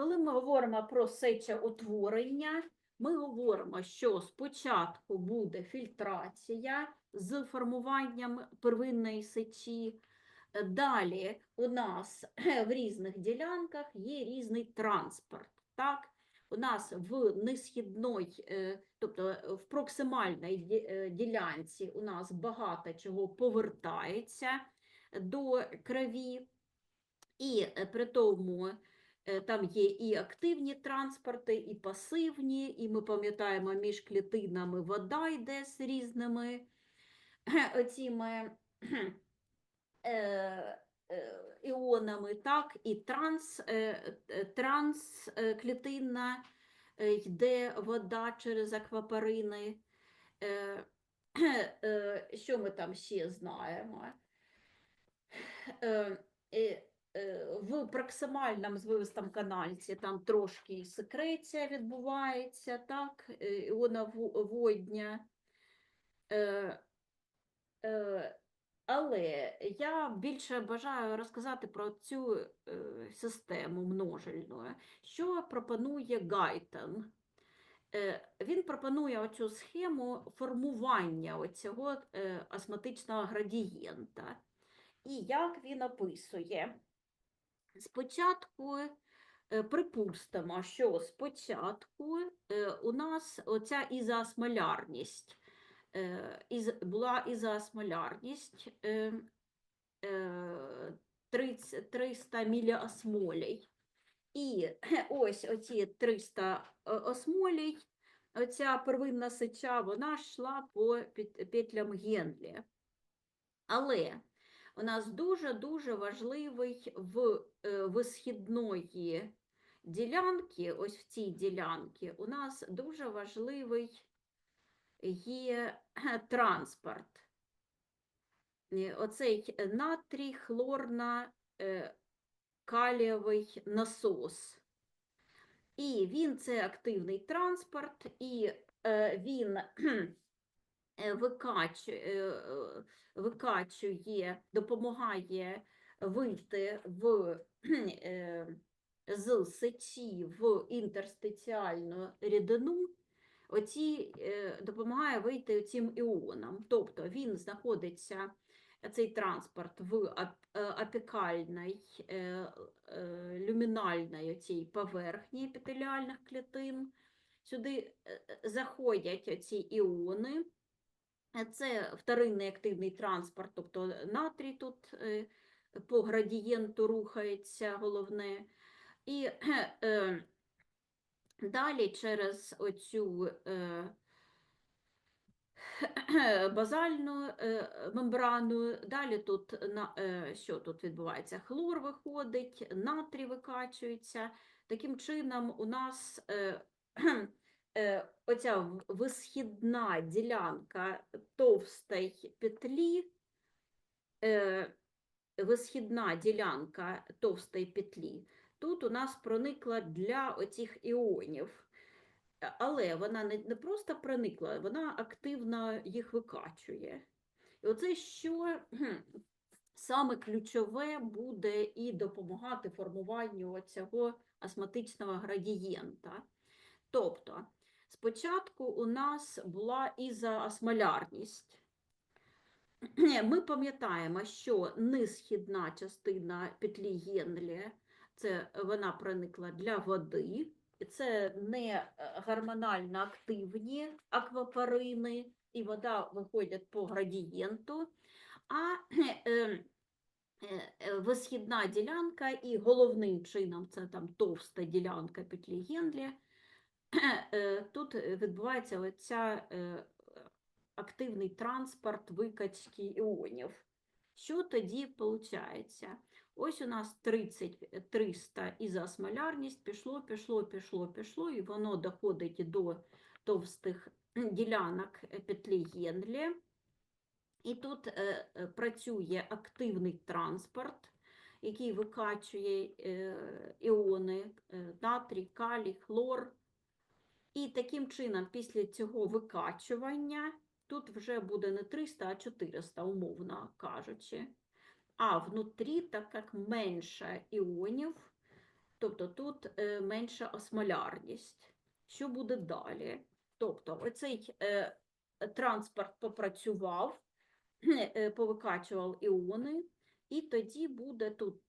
коли ми говоримо про сечеутворення, ми говоримо, що спочатку буде фільтрація з формуванням первинної сечі. Далі у нас в різних ділянках є різний транспорт. Так? У нас в несхідної, е, тобто е, в проксимальній е, ділянці у нас багато чого повертається до крові, і при тому там є і активні транспорти, і пасивні, і ми пам'ятаємо, між клітинами вода йде з різними оціми е, е, іонами, так, і транс, е, е, трансклітинна е, йде вода через аквапарини. Е, е, Що ми там ще знаємо? В проксимальному звивистому канальці там трошки секреція відбувається, так, е, іоноводня. Е, е, але я більше бажаю розказати про цю систему множильну. Що пропонує Гайтон? Він пропонує оцю схему формування оцього осмотичного градієнта. І як він описує? Спочатку е, припустимо, що спочатку е, у нас оця ізоосмолярність е, була ізоосмолярність е, е, 30, 300 міліосмолей. І ось оці 300 о- осмолей, оця первинна сеча, вона йшла по петлям Генлі. Але у нас дуже-дуже важливий в е, висхідної ділянки, ось в цій ділянці, у нас дуже важливий є транспорт. Е, Оцей натрій хлорна е, калієвий насос. І він це активний транспорт, і е, він е, викачує, е, викачує, допомагає вийти в, е, з сечі в інтерстиціальну рідину, оці, е, допомагає вийти цим іонам. Тобто він знаходиться, цей транспорт в е, апікальній, е, е, люмінальній цій поверхні епітеліальних клітин. Сюди е, е, заходять оці іони. Е, Це вторинний активний транспорт, тобто натрій тут е, по градієнту рухається головне. І е, далі через оцю е, базальну е, мембрану, далі тут на, е, що тут відбувається? Хлор виходить, натрій викачується. Таким чином, у нас е, е, оця висхідна ділянка товстої петлі, е, висхідна ділянка товстої петлі, тут у нас проникла для оцих іонів. Е, Але вона не просто проникла, вона активно їх викачує. І оце що саме ключове буде і допомагати формуванню цього астматичного градієнта. Тобто, спочатку у нас була ізоосмолярність. Ми пам'ятаємо, що нисхідна частина петлі Генлі це вона проникла для води, це не е, гормонально активні аквапарини, і вода виходить по градієнту, а е, е, е, висхідна ділянка і головним чином це там товста ділянка петлі Генлі. Е, Тут відбувається оця е, активний транспорт викачки іонів. Що тоді виходить? Ось у нас 30 300 ізоосмолярність, пішло, пішло, пішло, пішло, і воно доходить до товстих ділянок е, петлі Генлі. І тут е, е, працює активний транспорт, який викачує е, іони е, натрій, калій, хлор. І таким чином, після цього викачування, тут вже буде не 300, а 400, умовно кажучи. А внутрі, так як менше іонів, тобто тут е, менша осмолярність. Що буде далі? Тобто оцей е, транспорт попрацював, е, повикачував іони, і тоді буде тут,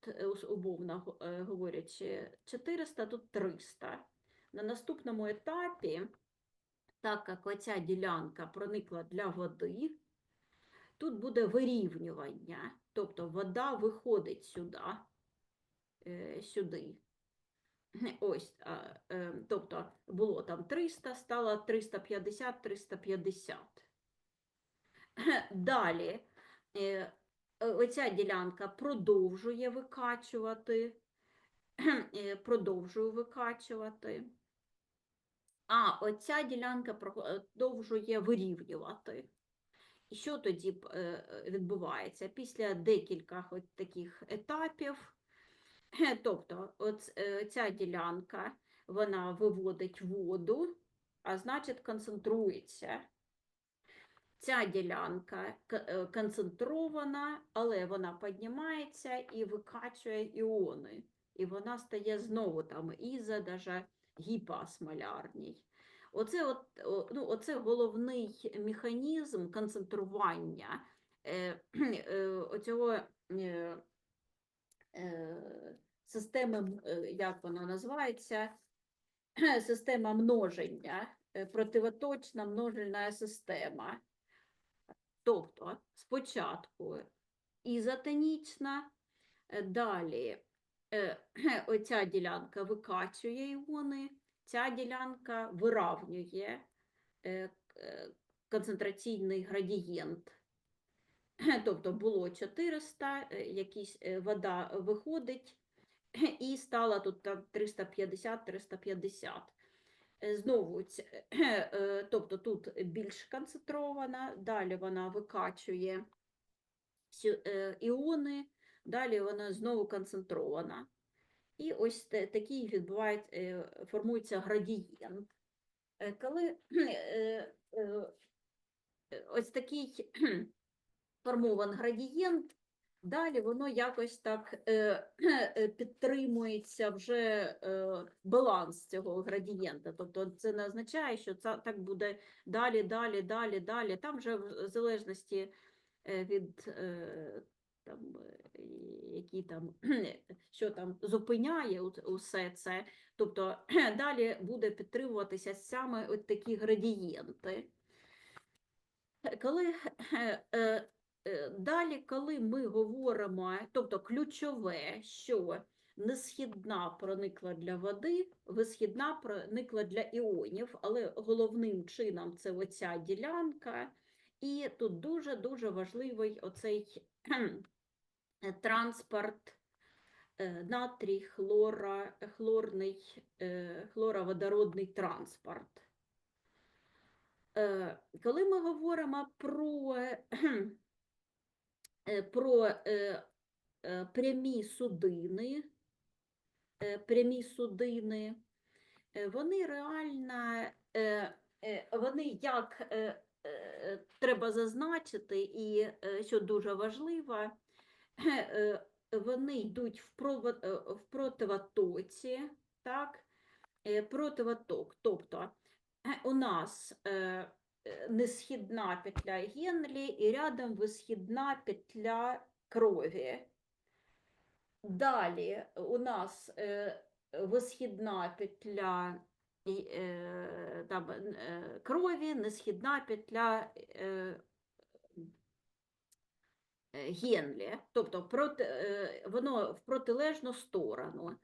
умовно говорячи, 400, тут 300. На наступному етапі, так як оця ділянка проникла для води, тут буде вирівнювання, тобто вода виходить сюди, е, сюди. Ось, е, тобто було там 300, стало 350, 350. Далі е, оця ділянка продовжує викачувати, продовжує викачувати, а оця ділянка продовжує вирівнювати. І що тоді е, відбувається? Після декількох таких етапів, тобто е, ця ділянка вона виводить воду, а значить концентрується. Ця ділянка е, концентрована, але вона піднімається і викачує іони. І вона стає знову там іза, даже гіпоосмолярній. Оце, от, ну, оце головний механізм концентрування е, е, оцього е, е, системи, е, як вона називається, система множення, е, противоточна множильна система. Тобто спочатку ізотонічна, е, далі оця ділянка викачує іони, ця ділянка виравнює е, е, концентраційний градієнт. Тобто було 400, е, якісь е, вода виходить, і стало тут 350-350. Е, Знову, е, тобто тут більш концентрована, далі вона викачує е, іони, далі вона знову концентрована. І ось такий відбуває, е, формується градієнт. Е, Коли е, ось такий формований градієнт, далі воно якось так підтримується вже баланс цього градієнта. Тобто це не означає, що це так буде далі, далі, далі, далі. Там вже в залежності від там, е, які там, що там зупиняє усе це. Тобто далі буде підтримуватися саме от такі градієнти. Коли е, е, далі, коли ми говоримо, тобто ключове, що несхідна проникла для води, висхідна проникла для іонів, але головним чином це оця ділянка, і тут дуже-дуже важливий оцей транспорт е, натрій, хлора, хлорний, е, хлороводородний транспорт. Е, Коли ми говоримо про, е, про е, е, прямі судини, е, прямі судини, е, вони реально, е, е, вони як е, е, треба зазначити, і е, що дуже важливо, е, вони йдуть в, е, противотоці, так, е, противоток, тобто е, у нас е, е, несхідна петля Генлі і рядом висхідна петля крові. Далі у нас е, висхідна петля е, там, е, крові, несхідна петля е, е, Генлі, тобто проти, е, воно в протилежну сторону.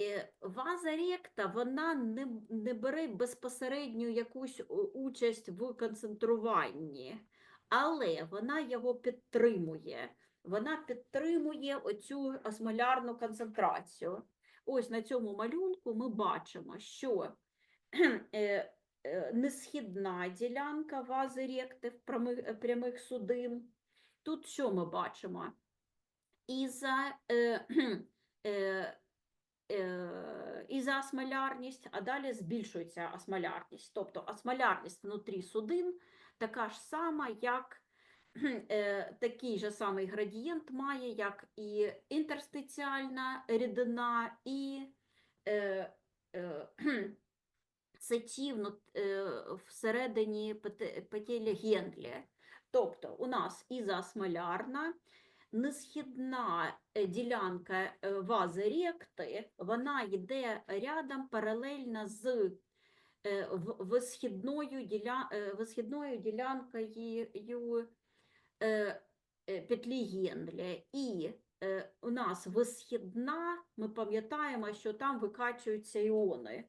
Е, Ваза ректа вона не, не бере безпосередню якусь участь в концентруванні, але вона його підтримує. Вона підтримує оцю осмолярну концентрацію. Ось на цьому малюнку ми бачимо, що е, е, несхідна ділянка вази ректи в прямих, прямих судин. Тут що ми бачимо? Іза, е, е, е, ізоосмолярність, а далі збільшується осмолярність. Тобто осмолярність внутрі судин така ж сама, як е, такий же самий градієнт має, як і інтерстиціальна рідина, і е, е, сечів ну, е, всередині пете- петелі Гендлі. Тобто у нас ізоасмолярна, несхідна е, ділянка е, вази ректи, вона йде рядом паралельно з е, висхідною, діля, висхідною ділянкою петлі Гендлі. І у нас висхідна, ми пам'ятаємо, що там викачуються іони.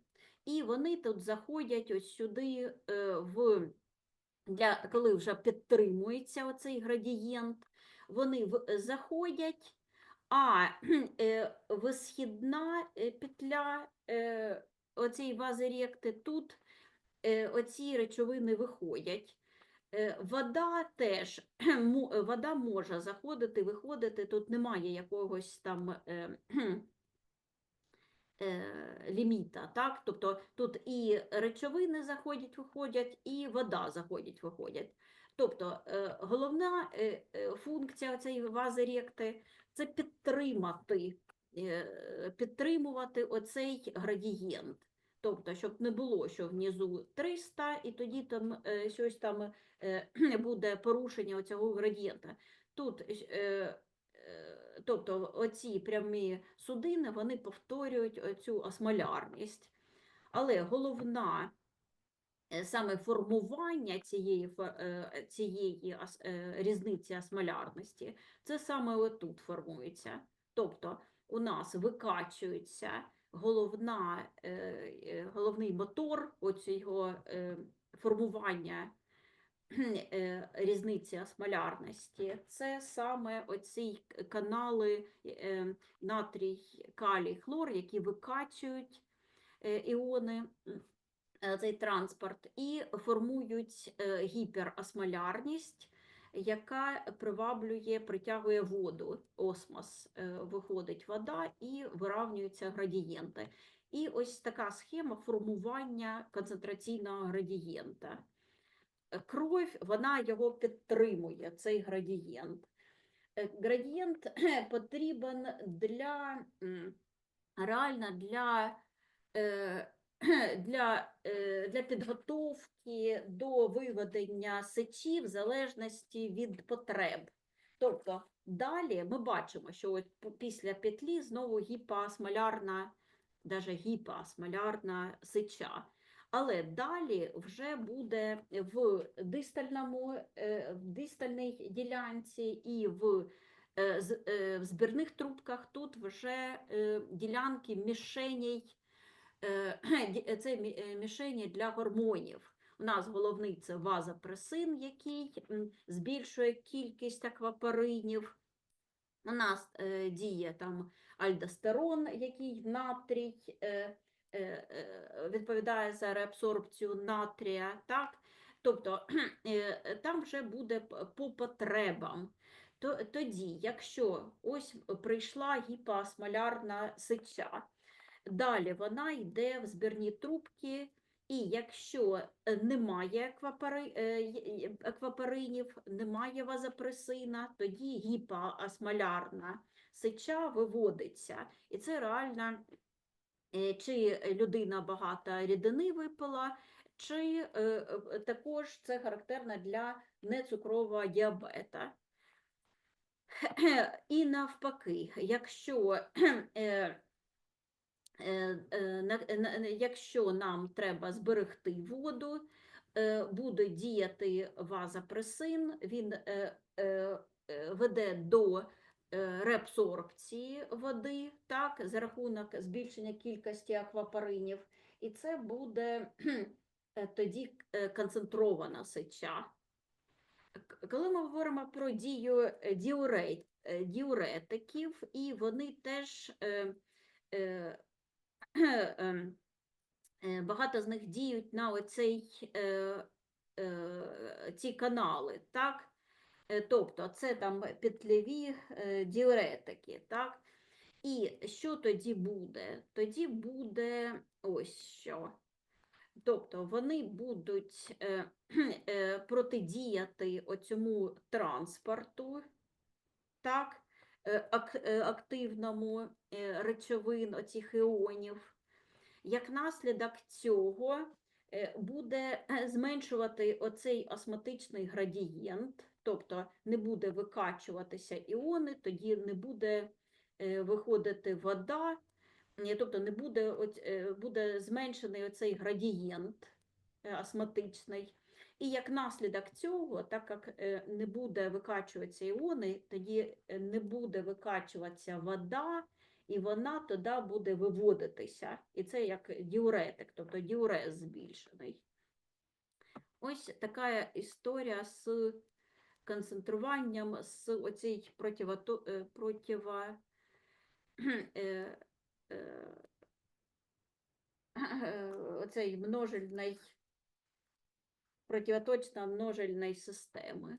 І вони тут заходять ось сюди, в, для, коли вже підтримується оцей градієнт, вони в, заходять, а е, висхідна е, петля е, оцієї вази ректи, тут е, оці речовини виходять. Е, Вода теж е, вода може заходити, виходити. Тут немає якогось там е, е, ліміта, так? Тобто тут і речовини заходять, виходять, і вода заходять, виходять. Тобто е, головна е, е, функція цієї вази ректи – це підтримати, підтримувати оцей градієнт. Тобто, щоб не було, що внизу 300, і тоді там щось там буде порушення цього градієнта. Тут тобто оці прямі судини вони повторюють цю осмолярність. Але головна е, саме формування цієї, е, цієї е, різниці осмолярності, це саме отут формується. Тобто у нас викачується головна, е, е, головний мотор оцього е, формування е, різниці осмолярності, це саме оці канали е, натрій, калій, хлор, які викачують е, іони, е, цей транспорт, і формують е, гіперосмолярність, яка приваблює, притягує воду, осмос, е, виходить вода і виравнюються градієнти. І ось така схема формування концентраційного градієнта. Кров, вона його підтримує, цей градієнт. Е, Градієнт потрібен для реально для, е, для, е, для підготовки до виведення сечі в залежності від потреб. Тобто далі ми бачимо, що от після петлі знову гіпоосмолярна, даже гіпоосмолярна сеча. Але далі вже буде в дистальному, е, в дистальній ділянці і в, е, е, в збірних трубках тут вже ділянки мішеній, це мішені для гормонів. У нас головний це вазопресин, який збільшує кількість аквапаринів. У нас діє там альдостерон, який натрій відповідає за реабсорбцію натрія. Так? Тобто е, там вже буде по потребам. Тоді, якщо ось прийшла гіпоосмолярна сеча, далі вона йде в збірні трубки, і якщо е, немає е, аквапаринів, немає вазопресина, тоді гіпоосмолярна сеча виводиться. І це реально, е, чи людина багато рідини випила, чи е, е, також це характерно для нецукрового діабета. І навпаки, якщо е, е, е, якщо нам треба зберегти воду, е, буде діяти вазопресин, він е, е, е, веде до е, реабсорбції води, так, за рахунок збільшення кількості аквапаринів, і це буде е, тоді е, концентрована сеча. Коли ми говоримо про дію е, діурет, е, діуретиків, і вони теж е, е, ем, е, багато з них діють на оцей, е, е, ці канали, так? Е, Тобто це там петлеві е, діуретики, так? І що тоді буде? Тоді буде ось що. Тобто вони будуть е, протидіяти оцьому транспорту, так, ак- активному речовин, оцих іонів. Як наслідок цього буде зменшувати оцей осмотичний градієнт, тобто не буде викачуватися іони, тоді не буде е, виходити вода, тобто не буде, е, буде зменшений оцей градієнт е, осмотичний. І як наслідок цього, так як не буде викачуватися іони, тоді не буде викачуватися вода, і вона тоді буде виводитися. І це як діуретик, тобто діурез збільшений. Ось така історія з концентруванням, з оцій противото, е, протива, е, е, оцей множельний, противоточно множельної системи.